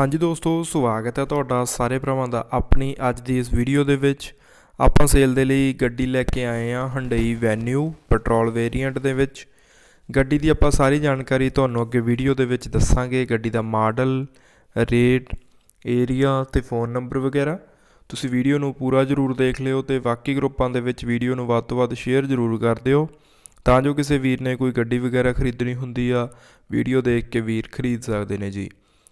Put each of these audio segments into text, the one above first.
ਹਾਂਜੀ ਦੋਸਤੋ, ਸਵਾਗਤ ਹੈ ਤੁਹਾਡਾ ਸਾਰੇ ਭਰਾਵਾਂ ਦਾ ਆਪਣੀ ਅੱਜ ਦੀ ਇਸ ਵੀਡੀਓ ਦੇ ਵਿੱਚ। ਆਪਾਂ ਸੇਲ ਦੇ ਲਈ ਗੱਡੀ ਲੈ ਕੇ ਆਏ ਹਾਂ ਹੰਡਈ ਵੈਨਿਊ ਪੈਟਰੋਲ ਵੇਰੀਐਂਟ ਦੇ ਵਿੱਚ। ਗੱਡੀ ਦੀ ਆਪਾਂ ਸਾਰੀ ਜਾਣਕਾਰੀ ਤੁਹਾਨੂੰ ਅੱਗੇ ਵੀਡੀਓ ਦੇ ਵਿੱਚ ਦੱਸਾਂਗੇ। ਗੱਡੀ ਦਾ ਮਾਡਲ, ਰੇਟ, ਏਰੀਆ ਤੇ ਫੋਨ ਨੰਬਰ ਵਗੈਰਾ। ਤੁਸੀਂ ਵੀਡੀਓ ਨੂੰ ਪੂਰਾ ਜ਼ਰੂਰ ਦੇਖ ਲਿਓ ਤੇ ਬਾਕੀ ਗਰੁੱਪਾਂ ਦੇ ਵਿੱਚ ਵੀਡੀਓ ਨੂੰ ਵੱਧ ਤੋਂ ਵੱਧ ਸ਼ੇਅਰ ਜ਼ਰੂਰ ਕਰ ਦਿਓ। ਤਾਂ ਜੋ ਕਿਸੇ ਵੀਰ ਨੇ ਕੋਈ ਗੱਡੀ ਵਗੈਰਾ ਖਰੀਦਣੀ ਹੁੰਦੀ ਆ ਵੀਡੀਓ ਦੇਖ ਕੇ ਵੀਰ ਖਰੀਦ ਸਕਦੇ ਨੇ ਜੀ।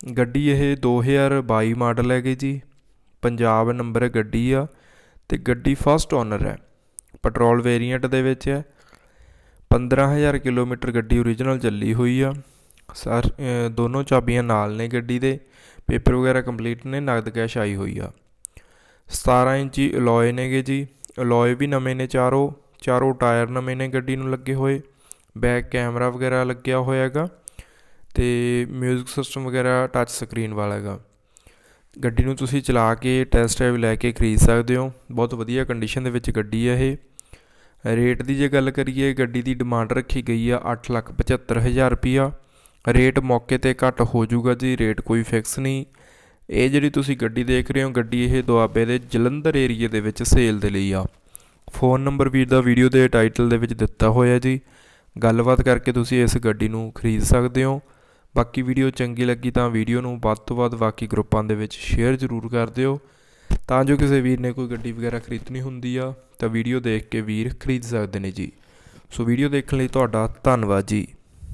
ਗੱਡੀ ਇਹ 2022 ਮਾਡਲ ਹੈਗੀ ਜੀ, ਪੰਜਾਬ ਨੰਬਰ ਗੱਡੀ ਆ ਤੇ ਗੱਡੀ ਫਸਟ ਓਨਰ ਹੈ ਪੈਟਰੋਲ ਵੇਰੀਐਂਟ ਦੇ ਵਿੱਚ ਹੈ। 15000 ਕਿਲੋਮੀਟਰ ਗੱਡੀ ਓਰੀਜਨਲ ਚੱਲੀ ਹੋਈ ਆ, ਸਰ ਦੋਨੋਂ ਚਾਬੀਆਂ ਨਾਲ ਨੇ ਗੱਡੀ ਦੇ ਪੇਪਰ ਵਗੈਰਾ ਕੰਪਲੀਟ ਨੇ, ਨਗਦ ਕੈਸ਼ ਆਈ ਹੋਈ ਆ। 17 ਇੰਚੀ ਅਲੋਏ ਨੇਗੇ ਜੀ ਅਲੋਏ ਵੀ ਨਵੇਂ ਨੇ ਚਾਰੋਂ ਚਾਰੋਂ ਟਾਇਰ ਨਵੇਂ ਨੇ ਗੱਡੀ ਨੂੰ ਲੱਗੇ ਹੋਏ ਬੈਕ ਕੈਮਰਾ ਵਗੈਰਾ ਲੱਗਿਆ ਹੋਇਆ ਹੈਗਾ। ਅਤੇ ਮਿਊਜ਼ਿਕ ਸਿਸਟਮ ਵਗੈਰਾ ਟੱਚ ਸਕਰੀਨ ਵਾਲਾ ਹੈਗਾ। ਗੱਡੀ ਨੂੰ ਤੁਸੀਂ ਚਲਾ ਕੇ ਟੈਸਟ ਡਰਾਈਵ ਲੈ ਕੇ ਖਰੀਦ ਸਕਦੇ ਹੋ। ਬਹੁਤ ਵਧੀਆ ਕੰਡੀਸ਼ਨ ਦੇ ਵਿੱਚ ਗੱਡੀ ਹੈ ਇਹ। ਰੇਟ ਦੀ ਜੇ ਗੱਲ ਕਰੀਏ, ਗੱਡੀ ਦੀ ਡਿਮਾਂਡ ਰੱਖੀ ਗਈ ਆ 875000 ਰੁਪਿਆ ਰੇਟ ਮੌਕੇ ਤੇ ਘੱਟ ਹੋ ਜਾਊਗਾ ਜੀ ਰੇਟ ਕੋਈ ਫਿਕਸ ਨਹੀਂ। ਇਹ ਜਿਹੜੀ ਤੁਸੀਂ ਗੱਡੀ ਦੇਖ ਰਹੇ ਹੋ, ਗੱਡੀ ਇਹ ਦੁਆਬੇ ਦੇ ਜਲੰਧਰ ਏਰੀਏ ਦੇ ਵਿੱਚ ਸੇਲ ਦੇ ਲਈ ਆ। ਫੋਨ ਨੰਬਰ ਵੀਰ ਦਾ ਵੀਡੀਓ ਦੇ ਟਾਈਟਲ ਦੇ ਵਿੱਚ ਦਿੱਤਾ ਹੋਇਆ ਜੀ। ਗੱਲਬਾਤ ਕਰਕੇ ਤੁਸੀਂ ਇਸ ਗੱਡੀ ਨੂੰ ਖਰੀਦ ਸਕਦੇ ਹੋ। ਬਾਕੀ ਵੀਡੀਓ ਚੰਗੀ ਲੱਗੀ ਤਾਂ ਵੀਡੀਓ ਨੂੰ ਵੱਧ ਤੋਂ ਵੱਧ ਬਾਕੀ ਗਰੁੱਪਾਂ ਦੇ ਵਿੱਚ ਸ਼ੇਅਰ ਜ਼ਰੂਰ ਕਰ ਦਿਓ। ਤਾਂ ਜੋ ਕਿਸੇ ਵੀਰ ਨੇ ਕੋਈ ਗੱਡੀ ਵਗੈਰਾ ਖਰੀਦਣੀ ਹੁੰਦੀ ਆ, ਤਾਂ ਵੀਡੀਓ ਦੇਖ ਕੇ ਵੀਰ ਖਰੀਦ ਸਕਦੇ ਨੇ ਜੀ। ਸੋ ਵੀਡੀਓ ਦੇਖਣ ਲਈ ਤੁਹਾਡਾ ਧੰਨਵਾਦ ਜੀ।